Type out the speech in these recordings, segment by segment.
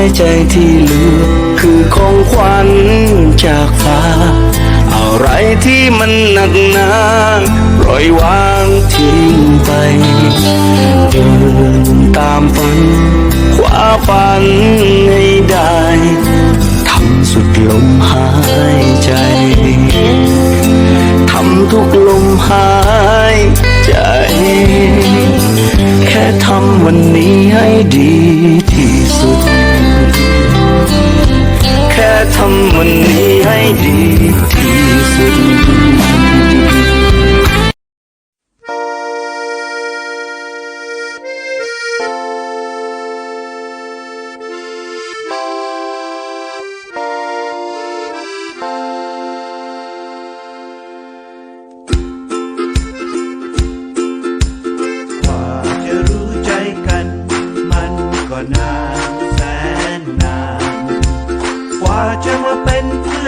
ายใจที่เหลือ คือของขวัญจากฟ้า อะไรที่มันหนักหนาปล่อยวางทิ้งไปเดินตามฝันคว้าฝันให้ได้ทำสุดลมหายใจทำทุกลมหายใจแค่ทำวันนี้ให้ดีที่ ทำวันนี้ให้ดีที่สุดกว่าจะรู้ใจกัน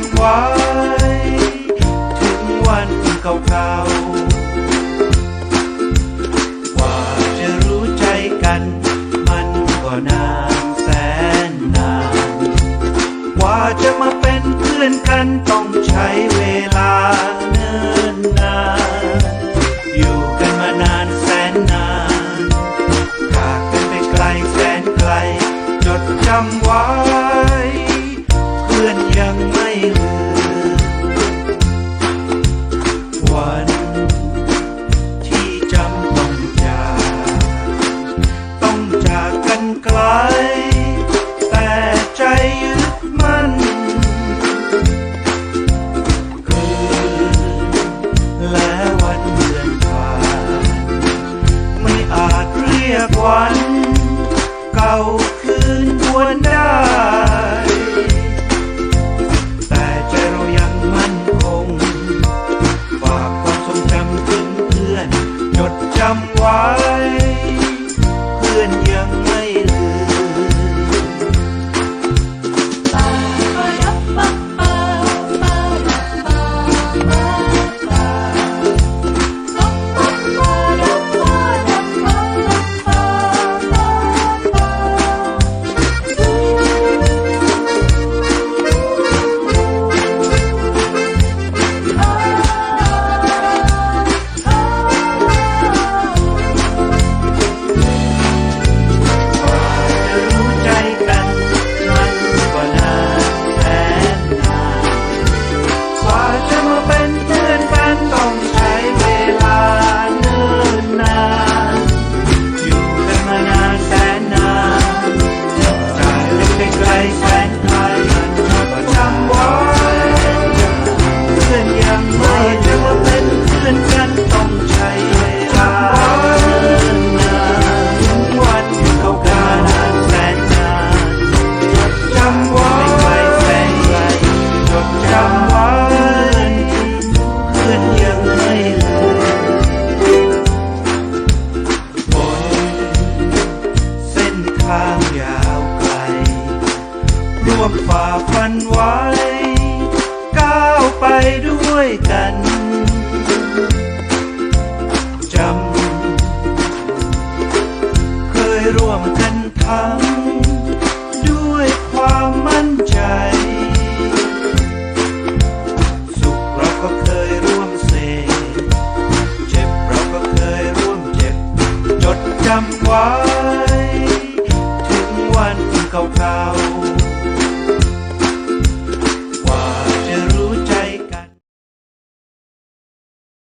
ำไว้ ถึงวันเก่าๆ กว่าจะรู้ใจกัน มันก็นานแสนนาน กว่าจะมาเป็นเพื่อนกันต้องใช้เวลาเนิ่นนาน อยู่กันมานานแสนนานจากกันไปไกลแสนไกล จดจำไว้ เรียกวัน เก่าคืนทวนได้ แต่ใจเรายังมั่นคง ฝากความทรงจำถึงเพื่อน จดจำไว้ วมฝ่าฟันไว้ ก้าวไปด้วยกัน